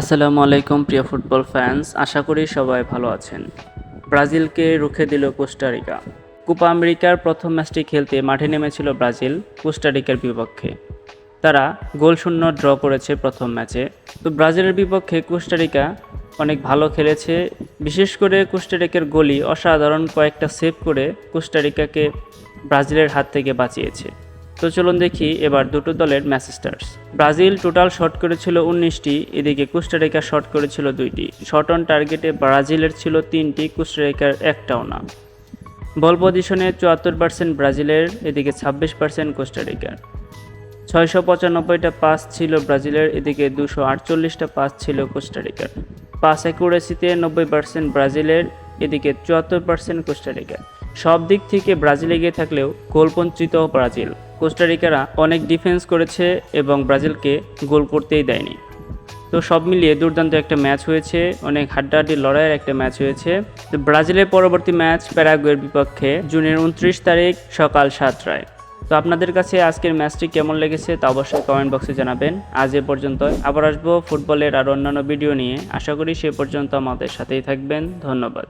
আসসালামু আলাইকুম, প্রিয় ফুটবল ফ্যান্স আশা করি সবাই ভালো আছেন। ব্রাজিলকে রুখে দিল কোস্টারিকা কোপা আমেরিকার প্রথম ম্যাচটি খেলতে মাঠে নেমেছিল ব্রাজিল কোস্টারিকার বিপক্ষে। তারা গোল শূন্য ড্র করেছে প্রথম ম্যাচে। তো ব্রাজিলের বিপক্ষে কোস্টারিকা অনেক ভালো খেলেছে। বিশেষ করে কোস্টারিকার গোলি অসাধারণ কয়েকটা সেভ করে কোস্টারিকাকে ব্রাজিলের হাত থেকে বাঁচিয়েছে। তো চলুন দেখি এবার দুটো দলের match stats. Brazil total shot করেছিল উনিশটি, এদিকে কুস্টারিকা শট করেছিল দুইটি। শট অন টার্গেটে ব্রাজিলের ছিল তিনটি, কুস্টারিকার একটাও না। বল পজিশনে চুয়াত্তর পার্সেন্ট ব্রাজিলের, এদিকে ছাব্বিশ পার্সেন্ট কোস্টারিকার। ছয়শো পঁচানব্বইটা পাস ছিল ব্রাজিলের, এদিকে দুশো আটচল্লিশটা পাস ছিল কোস্টারিকার। পাস অ্যাকুরেসিতে নব্বই পার্সেন্ট ব্রাজিলের, এদিকে চুয়াত্তর পার্সেন্ট কোস্টারিকার। সব দিক থেকে ব্রাজিলে গিয়ে থাকলেও গোলবঞ্চিত ব্রাজিল। কোস্টারিকারা অনেক ডিফেন্স করেছে এবং ব্রাজিলকে গোল করতেই দেয়নি। তো সব মিলিয়ে দুর্দান্ত একটা ম্যাচ হয়েছে, অনেক হাড্ডাহাড্ডি লড়াইয়ের একটা ম্যাচ হয়েছে। তো ব্রাজিলের পরবর্তী ম্যাচ প্যারাগুয়ের বিপক্ষে জুনের উনত্রিশ তারিখ সকাল সাতটায়। তো আপনাদের কাছে আজকের ম্যাচটি কেমন লেগেছে তা অবশ্যই কমেন্ট বক্সে জানাবেন। আজ এ পর্যন্ত আবার আসব ফুটবলের আর অন্যান্য ভিডিও নিয়ে। আশা করি সে পর্যন্ত আমাদের সাথেই থাকবেন। ধন্যবাদ।